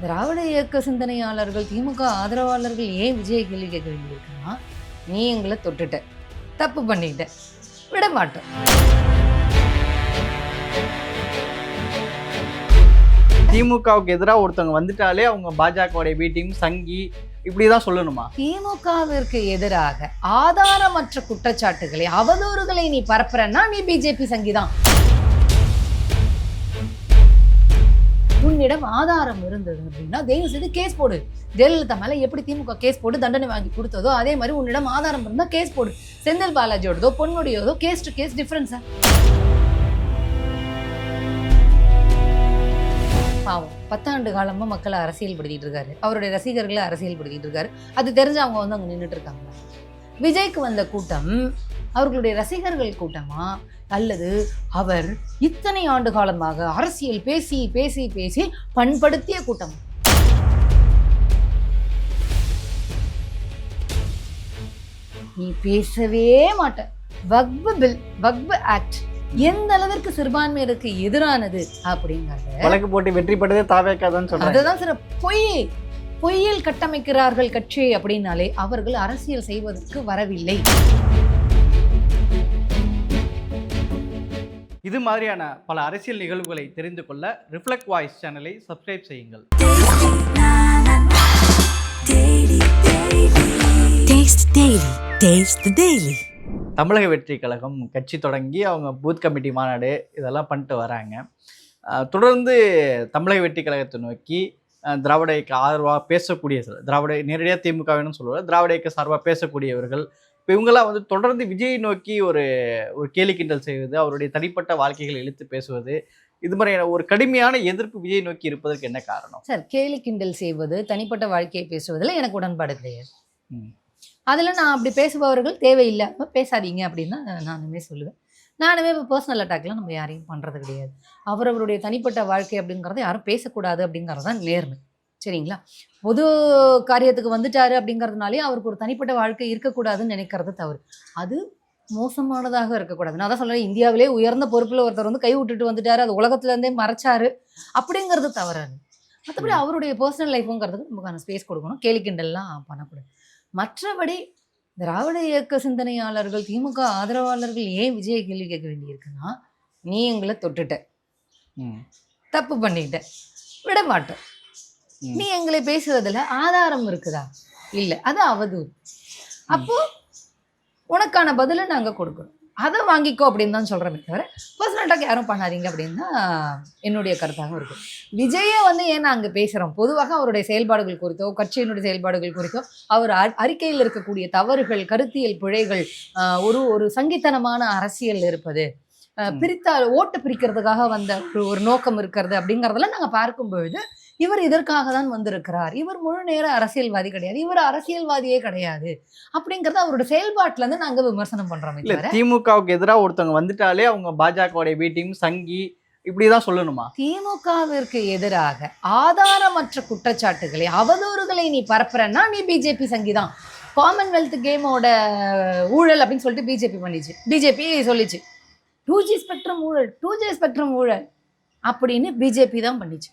திராவிட இயக்க சிந்தனையாளர்கள் திமுக ஆதரவாளர்கள் ஏன் விஜய் கேள்வி கேட்க வேண்டியிருக்குன்னா நீ எங்களை தொட்டுட்ட தப்பு பண்ணிட்ட விட மாட்டோம் திமுகவுக்கு எதிராக ஒருத்தவங்க வந்துட்டாலே அவங்க பாஜகவுடைய பி டீம் சங்கி இப்படிதான் சொல்லணுமா? திமுகவிற்கு எதிராக ஆதாரமற்ற குற்றச்சாட்டுகளை அவதூறுகளை நீ பரப்புறன்னா நீ பிஜேபி சங்கிதான். என்னிடம் ஆதாரம் இருந்தது அப்படின்னா தயவு செய்து கேஸ் போடு. ஜெயலலிதா மேலே எப்படி திமுக கேஸ் போட்டு தண்டனை வாங்கி கொடுத்ததோ அதே மாதிரி உன்னிடம் ஆதாரம் இருந்தால் கேஸ் போடு. செந்தில் பாலாஜியோடதோ பொன்முடியோதோ கேஸ் டு கேஸ் டிஃப்ரென்ஸா பாவம். பத்தாண்டு காலமாக மக்களை அரசியல் படுத்திட்டு இருக்காரு. அவருடைய ரசிகர்களை அரசியல் படுத்திட்டு இருக்காரு. அது தெரிஞ்சு அவங்க வந்து அங்கே நின்றுட்டு இருக்காங்க. விஜய்க்கு வந்த கூட்டம் அவர்களுடைய ரசிகர்கள் கூட்டமாக அல்லது அவர் இத்தனை ஆண்டு காலமாக அரசியல் பேசி பேசி பேசி பண்படுத்திய கூட்டம். நீ பேசவே மாட்ட. வக்பு பில் வக்பு ஆக்ட் எந்த அளவிற்கு சிறுபான்மையினருக்கு எதிரானது அப்படிங்கறத வழக்கு போட்டு வெற்றி பெற்றதே தாவேக்காதான்னு சொல்றாங்க. அதுதான் சார் பொய் பொய்யில் கட்டமைக்கிறார்கள் கட்சி அப்படின்னாலே அவர்கள் அரசியல் செய்வதற்கு வரவில்லை. இது மாதிரியான பல அரசியல் நிகழ்வுகளை தெரிந்து கொள்ள ரிஃப்ளெக்ட் வாய்ஸ் சேனலை சப்ஸ்கிரைப் செய்யுங்கள். தமிழக வெற்றி கழகம் கட்சி தொடங்கி அவங்க பூத் கமிட்டி மாநாடு இதெல்லாம் பண்ணிட்டு வராங்க தொடர்ந்து தமிழக வெற்றி கழகத்தை நோக்கி திராவிட இயக்க ஆதரவாக பேசக்கூடிய சிலர் திராவிட நேரடியாக திமுகவினும் சொல்லுவாங்க திராவிட இயக்க சார்பாக பேசக்கூடியவர்கள் இப்போ இவங்கெல்லாம் வந்து தொடர்ந்து விஜய் நோக்கி ஒரு ஒரு கேலி கிண்டல் செய்வது அவருடைய தனிப்பட்ட வாழ்க்கைகளை இழுத்து பேசுவது இது மாதிரியான ஒரு கடுமையான எதிர்ப்பு விஜய் நோக்கி இருப்பதற்கு என்ன காரணம்? சார் கேலி கிண்டல் செய்வது தனிப்பட்ட வாழ்க்கையை பேசுவதில் எனக்கு உடன்பாடு கிடையாது. அதில் நான் அப்படி பேசுபவர்கள் தேவையில்லாம பேசாதீங்க அப்படின்னு தான் நானுமே சொல்லுவேன். நானுமே இப்போ பர்சனல் அட்டாக்லாம் நம்ம யாரையும் பண்ணுறது கிடையாது. அவரவருடைய தனிப்பட்ட வாழ்க்கை அப்படிங்கிறத யாரும் பேசக்கூடாது அப்படிங்கிறது தான் நேர்மை. சரிங்களா? பொது காரியத்துக்கு வந்துட்டாரு அப்படிங்கிறதுனாலே அவருக்கு ஒரு தனிப்பட்ட வாழ்க்கை இருக்கக்கூடாதுன்னு நினைக்கிறது தவறு. அது மோசமானதாக இருக்கக்கூடாது. நான் தான் சொல்றேன் இந்தியாவிலே உயர்ந்த பொறுப்பில் ஒருத்தர் வந்து கை விட்டுட்டு வந்துட்டாரு அது உலகத்துல இருந்தே மறைச்சாரு அப்படிங்கிறது தவறாது மற்றபடி அவருடைய பர்சனல் லைஃபுங்கிறதுக்கு நமக்கான ஸ்பேஸ் கொடுக்கணும். கேலி கிண்டல்லாம் பண்ணக்கூடாது. மற்றபடி திராவிட இயக்க சிந்தனையாளர்கள் திமுக ஆதரவாளர்கள் ஏன் விஜய் கேள்வி கேட்க வேண்டியிருக்குன்னா நீ எங்களை தொட்டுட்ட. தப்பு பண்ணிட்ட. விட மாட்டோம். நீ எங்களை பேசுறதுல ஆதாரம் இருக்குதா? இல்ல அது அவதூறு. அப்போ உனக்கான பதிலை நாங்க கொடுக்குறோம் அதை வாங்கிக்கோ அப்படின்னு தான் சொல்கிறோமே தவிர பர்சனல் யாரும் பண்ணாதீங்க அப்படின்னு தான் என்னுடைய கருத்தாக இருக்கும் விஜயை வந்து ஏன் நாங்கள் பேசுகிறோம் பொதுவாக அவருடைய செயல்பாடுகள் குறித்தோ கட்சியினுடைய செயல்பாடுகள் குறித்தோ அவர் அறிக்கையில் இருக்கக்கூடிய தவறுகள் கருத்தியல் பிழைகள் ஒரு ஒரு சங்கித்தனமான அரசியல் இருப்பது ஆஹ், ம். பிரித்தா ஓட்டு பிரிக்கிறதுக்காக வந்த ஒரு ஒரு நோக்கம் இருக்கிறது அப்படிங்கிறதெல்லாம் நாங்கள் பார்க்கும் பொழுது இவர் இதற்காக தான் வந்திருக்கிறார்? இவர் முழு நேர அரசியல்வாதி கிடையாது. இவர் அரசியல்வாதியே கிடையாது. அப்படிங்கறத அவரோட செயல்பாட்டுல இருந்து நாங்க விமர்சனம் பண்றோமே இல்ல திமுகவுக்கு எதிராக ஒருத்தவங்க வந்துட்டாலே அவங்க பாஜகவுடைய பி டீம் சங்கி இப்படிதான் சொல்லணுமா? திமுகவிற்கு எதிராக ஆதாரமற்ற குற்றச்சாட்டுகளை அவதூறுகளை நீ பரப்புறன்னா நீ பிஜேபி சங்கிதான் காமன்வெல்த் கேமோட ஊழல் அப்படின்னு சொல்லிட்டு பிஜேபி பண்ணிச்சு. பிஜேபி சொல்லிச்சு. டூ ஜி ஸ்பெக்ட்ரம் ஊழல் டூ ஜி ஸ்பெக்ட்ரம் ஊழல் அப்படின்னு பிஜேபி தான் பண்ணிச்சு.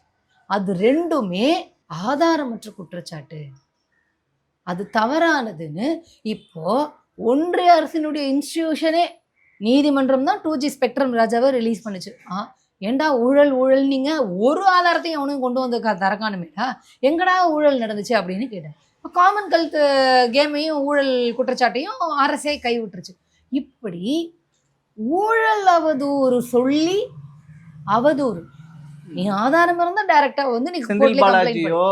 அது ரெண்டுமே ஆதாரமற்ற குற்றச்சாட்டு. அது தவறானதுன்னு இப்போ ஒன்றிய அரசினுடைய இன்ஸ்டிடியூஷனே நீதிமன்றம் தான் டூ ஜி ஸ்பெக்ட்ரம் ராஜாவை ரிலீஸ் பண்ணுச்சு. ஆ ஏண்டா ஊழல் ஊழல் நீங்கள் ஒரு ஆதாரத்தையும் அவனும் கொண்டு வந்து தரக்கானுமேடா எங்கடா ஊழல் நடந்துச்சு அப்படின்னு கேட்டேன். இப்போ காமன் கல்த் கேமையும் ஊழல் குற்றச்சாட்டையும் அரசே கைவிட்டுருச்சு. இப்படி ஊழல் அவதூறு சொல்லி அவதூறு நீ ஆதாரம் இருந்தா டைரக்டா வந்து நீ செந்தில். பாலாஜியோ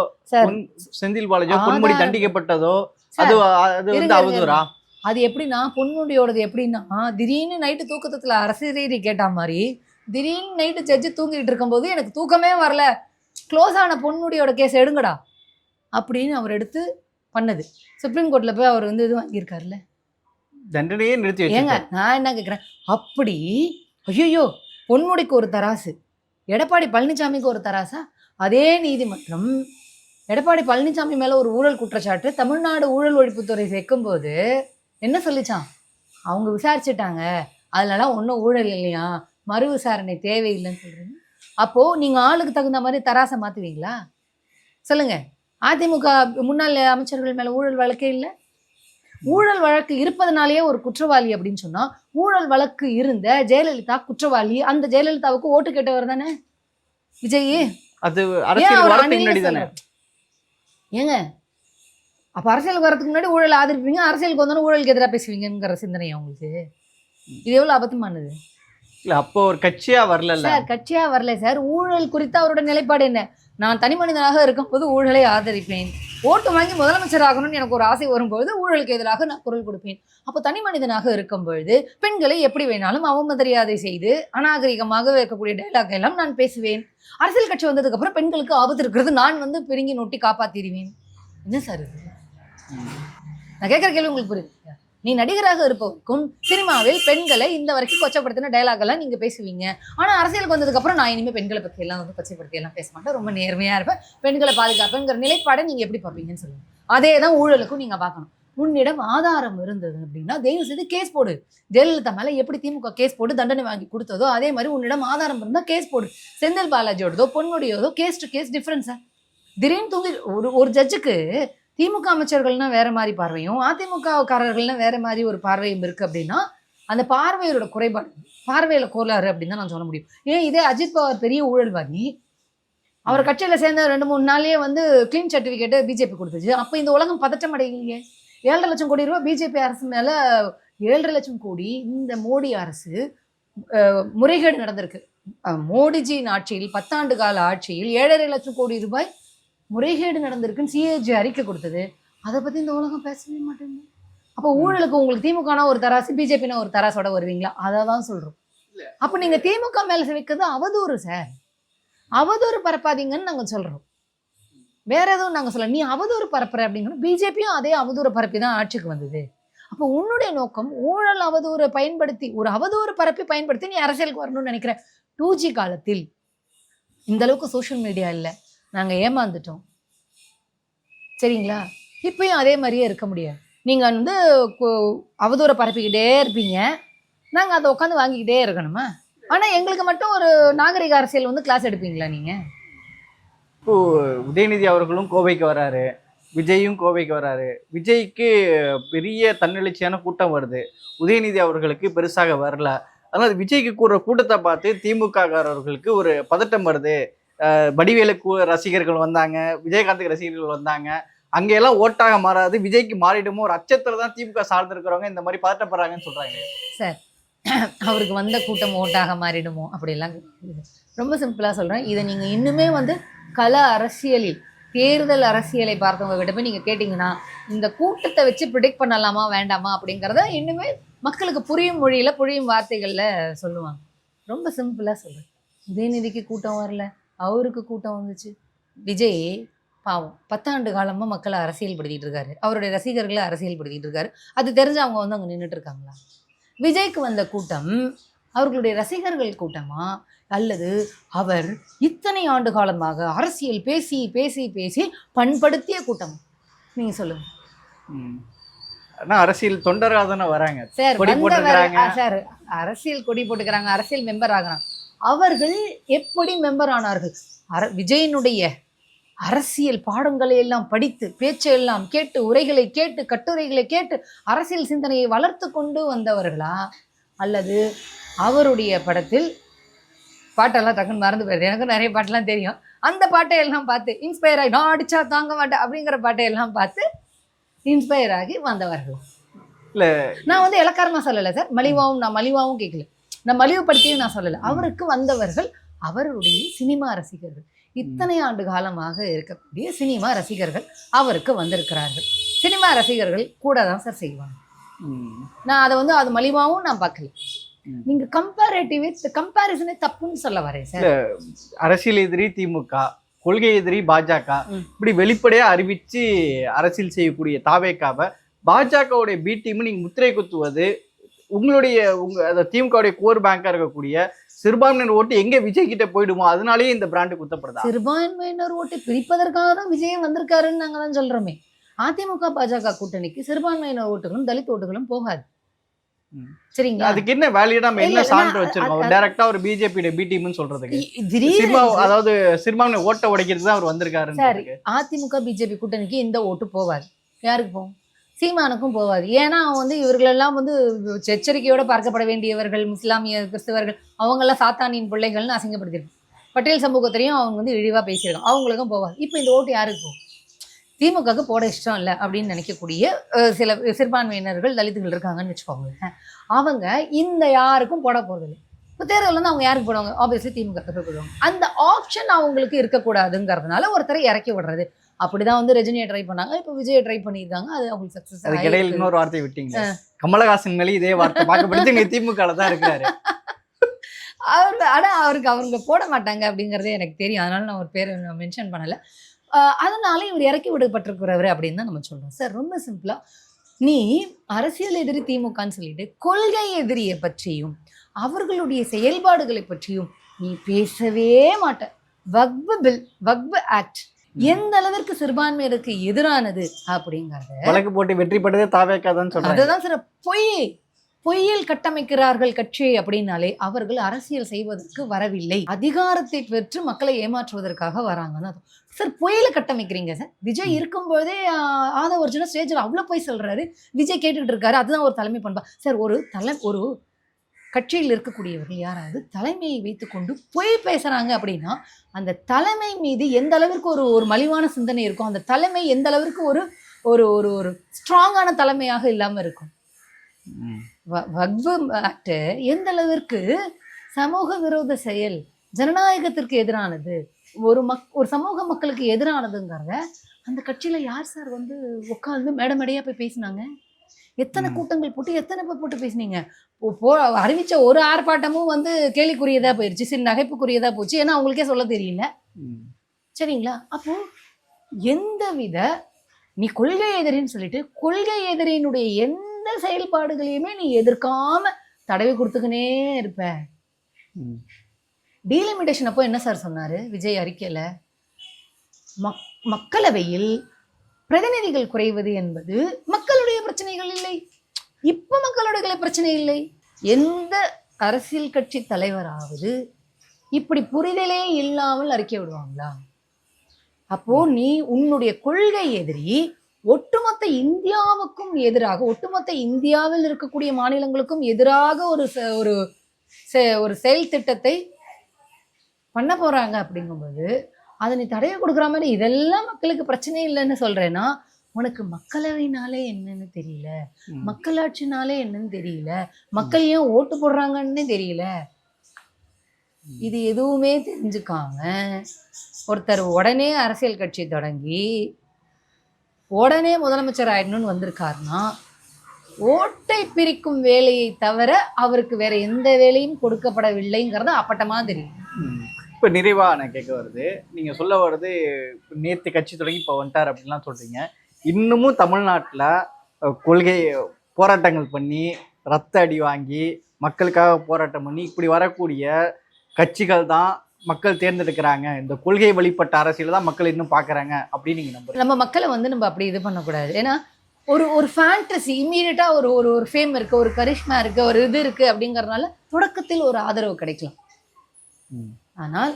செந்தில் பாலாஜியோ பொன்முடி தண்டிக்கப்பட்டதோ அது அது வந்து அவதூறா? அது எப்படின்னா பொன்முடியோடது எப்படின்னா திடீர்னு நைட்டு தூக்கத்துல அரசியல் கேட்டா மாதிரி திடீர்னு நைட்டு ஜட்ஜு தூங்கிட்டு இருக்கும்போது எனக்கு தூக்கமே வரல. க்ளோஸ் ஆன பொன்முடியோட கேஸ் எடுங்கடா அப்படின்னு அவர் எடுத்து பண்ணது. சுப்ரீம் கோர்ட்ல போய் அவர் வந்து இது வாங்கியிருக்காருல்ல. தண்டனையே நிறுத்தி ஏங்க நான் என்ன கேட்குறேன் அப்படி ஐயோ பொன்முடிக்கு ஒரு தராசு. எடப்பாடி பழனிசாமிக்கு ஒரு தராசா? அதே நீதிமன்றம் எடப்பாடி பழனிசாமி மேலே ஒரு ஊழல் குற்றச்சாட்டு தமிழ்நாடு ஊழல் ஒழிப்புத்துறை சேர்க்கும்போது என்ன சொல்லிச்சான்? அவங்க விசாரிச்சுட்டாங்க. அதுலலாம் ஒன்றும் ஊழல் இல்லையா? மறு விசாரணை தேவையில்லைன்னு சொல்கிறீங்க அப்போது நீங்கள் ஆளுக்கு தகுந்த மாதிரி தராசை மாற்றுவீங்களா சொல்லுங்கள் அதிமுக முன்னாள் அமைச்சர்கள் மேலே ஊழல் வழக்கே இல்லை? ஊழல் வழக்கு இருப்பதனாலேயே ஒரு குற்றவாளி அப்படின்னு சொன்னா ஊழல் வழக்கு இருந்த ஜெயலலிதா குற்றவாளி. அந்த ஜெயலலிதாவுக்கு ஓட்டு கேட்டவர் தானே? விஜய்? அது அரசியல்? ஏங்க அப்ப அரசியலுக்கு வரதுக்கு முன்னாடி ஊழல் ஆதரிப்பீங்க அரசியலுக்கு வந்தோடனே ஊழலுக்கு எதிராக பேசுவீங்கங்கிற சிந்தனையா உங்களுக்கு? இது எவ்வளவு அபத்தமானது? இல்ல அப்போ ஒரு கட்சியா வரல சார் கட்சியா வரல சார். ஊழல் குறித்த அவரோட நிலைப்பாடு என்ன? நான் தனி மனிதனாக இருக்கும்போது ஊழலை ஆதரிப்பேன். ஓட்டு வாங்கி முதலமைச்சர் ஆகணும்னு எனக்கு ஒரு ஆசை வரும்பொழுது ஊழலுக்கு எதிராக நான் குரல் கொடுப்பேன். அப்போ தனி மனிதனாக இருக்கும் பொழுது பெண்களை எப்படி வேணாலும் அவமரியாதை செய்து அநாகரிகமாக இருக்கக்கூடிய டைலாக் எல்லாம் நான் பேசுவேன். அரசியல் கட்சி வந்ததுக்கு அப்புறம் பெண்களுக்கு ஆபத்து இருக்கிறது நான் வந்து பிரிங்கி நொட்டி காப்பாத்திடுவேன். என்ன சார் இது? நான் கேட்குற கேள்வி உங்களுக்கு புரியுது நீ நடிகராக இருப்பவருக்கும் சினிமாவில் பெண்களை இந்த வரைக்கும் கொச்சப்படுத்தின டயலாக் எல்லாம் நீங்க பேசுவீங்க. ஆனா அரசியலுக்கு வந்ததுக்கு அப்புறம் நான் இனிமே பெண்களை பத்தி எல்லாம் வந்து கொச்சப்படுத்தி எல்லாம் பேச மாட்டேன். ரொம்ப நேர்மையா இருப்பேன். பெண்களை பாதுகாப்புங்கிற நிலைப்பாடை நீங்க எப்படி பார்ப்பீங்கன்னு சொல்லுங்க. அதே தான் ஊழலுக்கும் நீங்க பார்க்கணும். உன்னிடம் ஆதாரம் இருந்தது அப்படின்னா தயவு செய்து கேஸ் போடு. ஜெயலலிதா மேலே எப்படி திமுக கேஸ் போட்டு தண்டனை வாங்கி கொடுத்ததோ அதே மாதிரி உன்னிடம் ஆதாரம் இருந்தால் கேஸ் போடு. செந்தில் பாலாஜியோடதோ பொன்னுடையதோ கேஸ் டு கேஸ் டிஃப்ரென்ஸா திடீர்னு தூங்கி ஒரு ஒரு ஜட்ஜுக்கு திமுக அமைச்சர்கள்னா வேற மாதிரி பார்வையும் அதிமுக காரர்கள்னா வேற மாதிரி ஒரு பார்வையும் இருக்கு அப்படின்னா அந்த பார்வையோட குறைபாடு பார்வையில கோளாறு அப்படின்னு தான் நான் சொல்ல முடியும். ஏன் இதே அஜித் பவார் பெரிய ஊழல்வாதி அவர் கட்சியில சேர்ந்த ரெண்டு மூணு நாள்லயே வந்து கிளீன் சர்டிபிகேட் பிஜேபி கொடுத்துச்சு. அப்ப இந்த உலகம் பதட்டம் அடையலையே. ஏழரை லட்சம் கோடி ரூபாய் பிஜேபி அரசு மேல ஏழரை லட்சம் கோடி இந்த மோடி அரசு முறைகேடு நடந்திருக்கு. மோடிஜியின் ஆட்சியில் பத்தாண்டு கால ஆட்சியில் ஏழரை லட்சம் கோடி ரூபாய் முறைகேடு நடந்திருக்குன்னு சிஏஜி அறிக்கை கொடுத்தது. அதை பத்தி இந்த உலகம் பேசவே மாட்டேங்குது. அப்போ ஊழலுக்கு உங்களுக்கு திமுகனா ஒரு தராசு பிஜேபினா ஒரு தராசோட வருவீங்களா? அதை தான் சொல்றோம். அப்போ நீங்க திமுக மேல வைக்கிறது அவதூறு சார். அவதூறு பரப்பாதீங்கன்னு நாங்க சொல்றோம். வேற எதுவும் நாங்க சொல்ல நீ அவதூறு பரப்புற அப்படிங்கிற பிஜேபியும் அதே அவதூறு பரப்பி தான் ஆட்சிக்கு வந்தது. அப்போ உன்னுடைய நோக்கம் ஊழல் அவதூறை பயன்படுத்தி ஒரு அவதூறு பரப்பி பயன்படுத்தி நீ அரசியலுக்கு வரணும்னு நினைக்கிற டூ ஜி காலத்தில். இந்த அளவுக்கு சோஷியல் மீடியா இல்லை. நாங்கள் ஏமாந்துட்டோம். சரிங்களா? இப்பயும் அதே மாதிரியே இருக்க முடியாது. நீங்கள் வந்து அவதூறை பரப்பிக்கிட்டே இருப்பீங்க. நாங்கள் அதை உட்காந்து வாங்கிக்கிட்டே இருக்கணுமா? ஆனால் எங்களுக்கு மட்டும் ஒரு நாகரிக அரசியல் வந்து கிளாஸ் எடுப்பீங்களா நீங்கள் இப்போ உதயநிதி அவர்களும் கோவைக்கு வராரு. விஜயும் கோவைக்கு வராரு. விஜய்க்கு பெரிய தன்னெழுச்சியான கூட்டம் வருது. உதயநிதி அவர்களுக்கு பெருசாக வரல. அதனால் விஜய்க்கு கூடுற கூட்டத்தை பார்த்து திமுககாரர்களுக்கு ஒரு பதட்டம் வருது. வடிவேலு வடிவேலுக்கு ரசிகர்கள் வந்தாங்க விஜயகாந்துக்கு ரசிகர்கள் வந்தாங்க. அங்கெல்லாம் ஓட்டாக மாறாது விஜய்க்கு மாறிடுமோ ஒரு அச்சத்தில் தான் திமுக சார்ந்திருக்கிறவங்க இந்த மாதிரி பதட்டப்படுறாங்கன்னு சார் அவருக்கு வந்த கூட்டம் ஓட்டாக மாறிடுமோ அப்படிலாம் ரொம்ப சிம்பிளாக சொல்கிறேன் இதை நீங்கள் இன்னுமே வந்து கல அரசியலில் தேர்தல் அரசியலை பார்த்தவங்க கிட்ட போய் நீங்கள் கேட்டிங்கன்னா இந்த கூட்டத்தை வச்சு ப்ரிடிக்ட் பண்ணலாமா வேண்டாமா அப்படிங்கிறத இன்னுமே மக்களுக்கு புரியும் மொழியில் புரியும் வார்த்தைகளில் சொல்லுவாங்க. ரொம்ப சிம்பிளாக சொல்கிறேன் உதயநிதிக்கு கூட்டம் வரல. அவருக்கு கூட்டம் வந்துச்சு. விஜய் பாவம் பத்தாண்டு காலமா மக்களை அரசியல்படுத்திட்டு இருக்காரு. அவருடைய ரசிகர்களை அரசியல்படுத்திட்டு இருக்காரு. அது தெரிஞ்சு அவங்க வந்து அங்க நின்றுட்டு இருக்காங்களா? விஜய்க்கு வந்த கூட்டம் அவர்களுடைய ரசிகர்கள் கூட்டமா? அல்லது அவர் இத்தனை ஆண்டு காலமாக அரசியல் பேசி பேசி பேசி பண்படுத்திய கூட்டம்? நீங்க சொல்லுங்க. ம். ஆனா அரசியல் தொண்டராக தானே வராங்க. சார் சார் அரசியல் கொடி போட்டுக்கிறாங்க அரசியல் மெம்பர் ஆகுறாங்க. அவர்கள் எப்படி மெம்பர் ஆனார்கள்? அர விஜயனுடைய அரசியல் பாடங்களை எல்லாம் படித்து பேச்சை எல்லாம் கேட்டு உரைகளை கேட்டு கட்டுரைகளை கேட்டு அரசியல் சிந்தனையை வளர்த்து கொண்டு வந்தவர்களா? அல்லது அவருடைய படத்தில் பாட்டெல்லாம் டக்குன்னு மறந்து போயிருது எனக்கு நிறைய பாட்டெல்லாம் தெரியும். அந்த பாட்டை எல்லாம் பார்த்து இன்ஸ்பயர் ஆகி நான் அடிச்சா தாங்க மாட்டேன் அப்படிங்கிற பாட்டை எல்லாம் பார்த்து இன்ஸ்பயர் ஆகி வந்தவர்கள். இல்ல. நான் வந்து இலக்காரமா சொல்லலை சார். மலிவாவும் நான் மலிவாவும் கேட்கல. நான் மலிவுபடுத்தியும் நான் சொல்லலை. அவருக்கு வந்தவர்கள் அவருடைய சினிமா ரசிகர்கள். இத்தனை ஆண்டு காலமாக இருக்கக்கூடிய சினிமா ரசிகர்கள் அவருக்கு வந்திருக்கிறார்கள். சினிமா ரசிகர்கள் கூட தான் சார் செய்வாங்க. நான் அதை வந்து அது மலிவாவும் நான் பார்க்கல. நீங்க கம்பேரேட்டிவ் கம்பேரிசனே தப்புன்னு சொல்ல வரேன் சார். அரசியல் எதிரி திமுக கொள்கை எதிரி பாஜக. இப்படி வெளிப்படையா அறிவிச்சு அரசியல் செய்யக்கூடிய தாவேக்காவை பாஜகவுடைய பி டீம் நீங்க முத்திரை குத்துவது உங்களுடைய உங்க திமுகவுடைய கோர் பேங்கா இருக்கக்கூடிய சிறுபான்மையினர் ஓட்டு எங்க விஜய் கிட்ட போயிடுமோ அதனாலேயே இந்த பிராண்டு குத்தப்படுதா? சிறுபான்மையினர் ஓட்டை பிரிப்பதற்காக தான் விஜயம் வந்திருக்காருன்னு நாங்க தான் சொல்றோமே. அதிமுக பாஜக கூட்டணிக்கு சிறுபான்மையினர் ஓட்டுகளும் தலித் ஓட்டுகளும் போகாது. சரிங்களா? அதுக்கு என்ன இல்ல, என்ன சான்று வச்சிருக்கோம்? டைரக்டா ஒரு பிஜேபி பி டீம்னு சொல்றதுக்கு. அதாவது சிறுபான்மை ஓட்ட உடைக்கிறது தான் அவர் வந்திருக்காருன்னு சரி அதிமுக பிஜேபி கூட்டணிக்கு இந்த ஓட்டு போவாது. யாருக்கு போகும்? சீமானுக்கும் போவாது. ஏன்னா அவன் வந்து இவர்களெல்லாம் வந்து எச்சரிக்கையோடு பார்க்கப்பட வேண்டியவர்கள் இஸ்லாமிய கிறிஸ்தவர்கள் அவங்கெல்லாம் சாத்தானின் பிள்ளைகள்னு அசிங்கப்படுத்திருக்கான் பட்டேல் சமூகத்திலையும் அவங்க வந்து இழிவாக பேசியிருக்கான் அவங்களுக்கும் போவாது. இப்போ இந்த ஓட்டு யாருக்கு? போகும் திமுகவுக்கு போட இஷ்டம் இல்லை அப்படின்னு நினைக்கக்கூடிய சில சிறுபான்மையினர்கள் தலித்துகள் இருக்காங்கன்னு வச்சுக்கோங்களேன். அவங்க இந்த யாருக்கும் போட போறதில்லை இப்போ தேர்தலில் வந்து அவங்க யாருக்கு போடுவாங்க? ஆப்வியஸ்லி திமுக போடுவாங்க. அந்த ஆப்ஷன் அவங்களுக்கு இருக்கக்கூடாதுங்கிறதுனால ஒருத்தரை இறக்கி விடுறது. அப்படிதான் வந்து ரஜினியை ட்ரை பண்ணாங்க. இப்போ விஜயை ட்ரை பண்ணியிருக்காங்க. அது அவங்களுக்கு சக்ஸஸ் அதுக்கு இடையில இன்னொரு வார்த்தை விட்டீங்க கமலஹாசன் மேலே இதே வார்த்தை பார்க்கப்படுது. நீங்க திமுக தான் இருக்கிறாரு. அவர் ஆனா அவருக்கு அவங்க போட மாட்டாங்க அப்படிங்கறதே எனக்கு தெரியும். அதனால நான் ஒரு பேரை மென்ஷன் பண்ணல. அதனால இவர் இறக்கி விடப்பட்டிருக்கிறவர் அப்படின்னு தான் நம்ம சொல்றோம். சார் ரொம்ப சிம்பிளா நீ அரசியல் எதிரி திமுகன்னு சொல்லிட்டு கொள்கை எதிரியை பற்றியும் அவர்களுடைய செயல்பாடுகளை பற்றியும் நீ பேசவே மாட்ட. வக்பு பில் வக்பு ஆக்ட் எந்த அளவிற்கு சிறுபான்மையினருக்கு எதிரானது அப்படிங்கறத வழக்கு போட்டு வெற்றி பெற்றதே தாவேக்காதான் சொல்றாங்க. அதுதான் சார் பொய் பொய்யில் கட்டமைக்கிறார்கள் கட்சி அப்படின்னாலே அவர்கள் அரசியல் செய்வதற்கு வரவில்லை. அதிகாரத்தை பெற்று மக்களை ஏமாற்றுவதற்காக வராங்கன்னு. சார் பொய்யில கட்டமைக்கிறீங்க சார்? விஜய் இருக்கும்போதே ஆதவ அர்ஜுனா ஸ்டேஜில் அவ்வளோ பொய் சொல்றாரு. விஜய் கேட்டுட்டு இருக்காரு அதுதான் ஒரு தலைமை பண்பா. சார் ஒரு தலை ஒரு கட்சியில் இருக்கக்கூடியவர்கள் யாராவது தலைமையை வைத்துக்கொண்டு பொய் பேசுறாங்க அப்படின்னா அந்த தலைமை மீது எந்த அளவிற்கு ஒரு ஒரு மலிவான சிந்தனை இருக்கும் அந்த தலைமை எந்த அளவிற்கு ஒரு ஒரு ஒரு ஒரு ஸ்ட்ராங்கான தலைமையாக இல்லாம இருக்கும். வக்ஃபு ஆக்ட் எந்த அளவிற்கு சமூக விரோத செயல் ஜனநாயகத்திற்கு எதிரானது ஒரு மக் ஒரு சமூக மக்களுக்கு எதிரானதுங்கிறத அந்த கட்சியில யார் சார் வந்து உட்காந்து மேடை மேடையா போய் பேசினாங்க? எத்தனை. கூட்டங்கள் போட்டு எத்தனை பேர் போட்டு பேசுனீங்க போ- அறிவிச்ச ஒரு ஆர்ப்பாட்டமும் வந்து கேலிக்குரியதா போயிருச்சு சரி நகைப்புக்குரியதா போச்சு ஏன்னா அவங்களுக்கே சொல்ல தெரியல. சரிங்களா அப்போ எந்தவித நீ கொள்கை எதிரின்னு சொல்லிட்டு கொள்கை எதிரியினுடைய எந்த செயல்பாடுகளையுமே நீ எதிர்க்காம தடவி கொடுத்துக்கினே இருப்ப ம். டீலிமிட்டேஷன் அப்போ என்ன சார் சொன்னாரு விஜய் அறிக்கையில மக் மக்களவையில் பிரதிநிதிகள் குறைவது என்பது மக்களுடைய பிரச்சனைகள் இல்லை. இப்ப மக்களுடைய பிரச்சனை இல்லை. எந்த அரசியல் கட்சி தலைவராவது இப்படி புரிதலே இல்லாமல் அறிக்கை விடுவாங்களா? அப்போ நீ உன்னுடைய கொள்கை எதிரி ஒட்டுமொத்த இந்தியாவுக்கும் எதிராக ஒட்டுமொத்த இந்தியாவில் இருக்கக்கூடிய மாநிலங்களுக்கும் எதிராக ஒரு ஒரு செ- ஒரு செயல் திட்டத்தை பண்ண போறாங்க அப்படிங்கும்போது அதை நீ தடையை கொடுக்குற மாதிரி இதெல்லாம் மக்களுக்கு பிரச்சனை இல்லைன்னு சொல்றேன்னா உனக்கு மக்களவைனாலே என்னன்னு தெரியல. மக்களாட்சினாலே என்னன்னு தெரியல. மக்கள் ஏன் ஓட்டு போடுறாங்கன்னு தெரியல. இது எதுவுமே தெரிஞ்சுக்காம ஒருத்தர் உடனே அரசியல் கட்சி தொடங்கி உடனே முதலமைச்சர் ஆயிடணும்னு வந்திருக்காருன்னா ஓட்டை பிரிக்கும் வேலையை தவிர அவருக்கு வேற எந்த வேலையும் கொடுக்கப்படவில்லைங்கிறது அப்பட்டமா தெரியும். இப்ப நிறைவா நான் கேட்க வருது. நீங்க சொல்ல வருது நேத்து கட்சி தொடங்கி இப்ப வந்துட்டார் அப்படின்லாம் சொல்றீங்க. இன்னமும் தமிழ்நாட்டுல கொள்கை போராட்டங்கள் பண்ணி ரத்த அடி வாங்கி மக்களுக்காக போராட்டம் பண்ணி இப்படி வரக்கூடிய கட்சிகள் தான் மக்கள் தேர்ந்தெடுக்கிறாங்க. இந்த கொள்கை வழிபட்ட அரசியல் தான் மக்கள் இன்னும் பாக்குறாங்க அப்படின்னு நீங்க நம்புறீங்க. நம்ம மக்களை வந்து நம்ம அப்படி இது பண்ணக்கூடாது. ஏன்னா ஒரு ஒரு ஃபேண்டசி இம்மீடியட்டா ஒரு ஒரு ஒரு ஃபேம் இருக்கு ஒரு கரிஷ்மா இருக்கு ஒரு இது இருக்கு அப்படிங்கறதுனால தொடக்கத்தில் ஒரு ஆதரவு கிடைக்கலாம். ஆனால்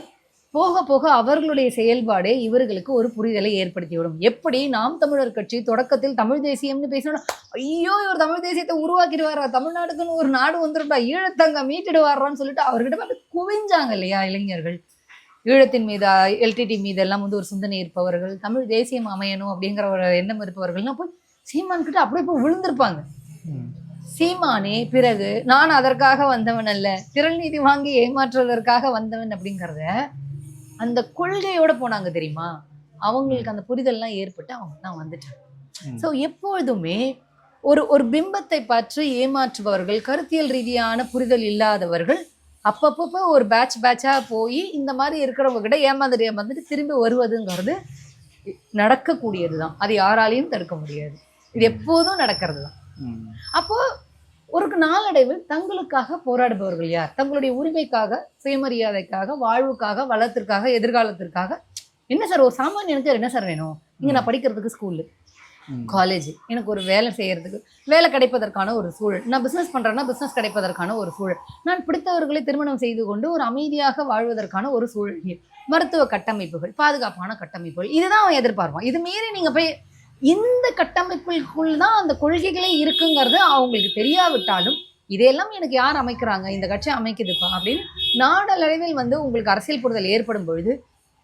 போக போக அவர்களுடைய செயல்பாடே இவர்களுக்கு ஒரு புரிதலை ஏற்படுத்திவிடும். எப்படி நாம் தமிழர் கட்சி தொடக்கத்தில் தமிழ் தேசியம்னு பேசினோம் ஐயோ இவர் தமிழ் தேசியத்தை உருவாக்கிடுவாரா? தமிழ்நாடுக்குன்னு ஒரு நாடு வந்துருட்டா ஈழத்தங்க மீட்டிடுவாரான்னு சொல்லிட்டு அவர்கிட்ட வந்து குவிஞ்சாங்க இல்லையா இளைஞர்கள்? ஈழத்தின் மீது எல்டிடி மீது எல்லாம் வந்து ஒரு சிந்தனை இருப்பவர்கள் தமிழ் தேசியம் அமையணும் அப்படிங்கிற ஒரு எண்ணம் இருப்பவர்கள்லாம் போய் சீமான் கிட்ட அப்படியே போய் விழுந்திருப்பாங்க. சீமானே பிறகு நான் அதற்காக வந்தவன் அல்ல திரள் நீதி வாங்கி ஏமாற்றுவதற்காக வந்தவன் அப்படிங்கிறத அந்த கொள்கையோட போனாங்க தெரியுமா? அவங்களுக்கு அந்த புரிதல்லாம் ஏற்பட்டு அவங்க தான் வந்துட்டாங்க. ஸோ எப்பொழுதுமே ஒரு ஒரு பிம்பத்தை பற்றி ஏமாற்றுபவர்கள் கருத்தியல் ரீதியான புரிதல் இல்லாதவர்கள் அப்பப்போ ஒரு பேட்ச் பேட்சா போய் இந்த மாதிரி இருக்கிறவங்க கிட்ட ஏமாந்துட்டு ஏமாந்துட்டு திரும்பி வருவதுங்கிறது நடக்கக்கூடியது தான் அது யாராலையும் தடுக்க முடியாது. இது எப்போதும் நடக்கிறது தான் ம். ஒரு நாளடைவில் தங்களுக்காக போராடுபவர்கள் யார்? தங்களுடைய உரிமைக்காக சுயமரியாதைக்காக வாழ்வுக்காக வளத்திற்காக எதிர்காலத்திற்காக. என்ன சார் ஒரு சாமானியனுக்கு என்ன சார் வேணும்? இங்க நான் படிக்கிறதுக்கு ஸ்கூலு. காலேஜ் எனக்கு ஒரு வேலை செய்யறதுக்கு வேலை கிடைப்பதற்கான ஒரு சூழல். நான் பிஸ்னஸ் பண்ணுறேன்னா பிஸ்னஸ் கிடைப்பதற்கான ஒரு சூழல். நான் பிடித்தவர்களை திருமணம் செய்து கொண்டு ஒரு அமைதியாக வாழ்வதற்கான ஒரு சூழல். மருத்துவ கட்டமைப்புகள் பாதுகாப்பான கட்டமைப்புகள். இதுதான் அவன் எதிர்பார்ப்பான். இது மீறி நீங்கள் போய் இந்த கட்டமைப்புக்குள் தான் அந்த கொள்கைகளே இருக்குங்கிறது அவங்களுக்கு தெரியாவிட்டாலும் இதையெல்லாம் எனக்கு யார் அமைக்கிறாங்க இந்த கட்சி அமைக்குதுப்பா அப்படின்னு நாடளவில் வந்து உங்களுக்கு அரசியல் புரிதல் ஏற்படும் பொழுது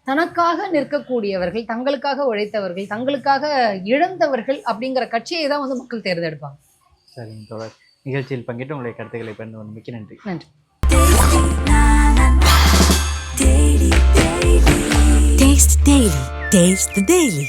தனக்காக நிற்கக்கூடியவர்கள் தங்களுக்காக உழைத்தவர்கள் தங்களுக்காக இழந்தவர்கள் அப்படிங்கிற கட்சியை தான் வந்து மக்கள் தேர்ந்தெடுப்பாங்க சரிங்க தோழர் நிகழ்ச்சியில் பங்கேற்று உங்களுடைய கருத்துக்களை பகிர்ந்து கொண்டு மிக்க நன்றி நன்றி Taste Daily. Taste the Daily.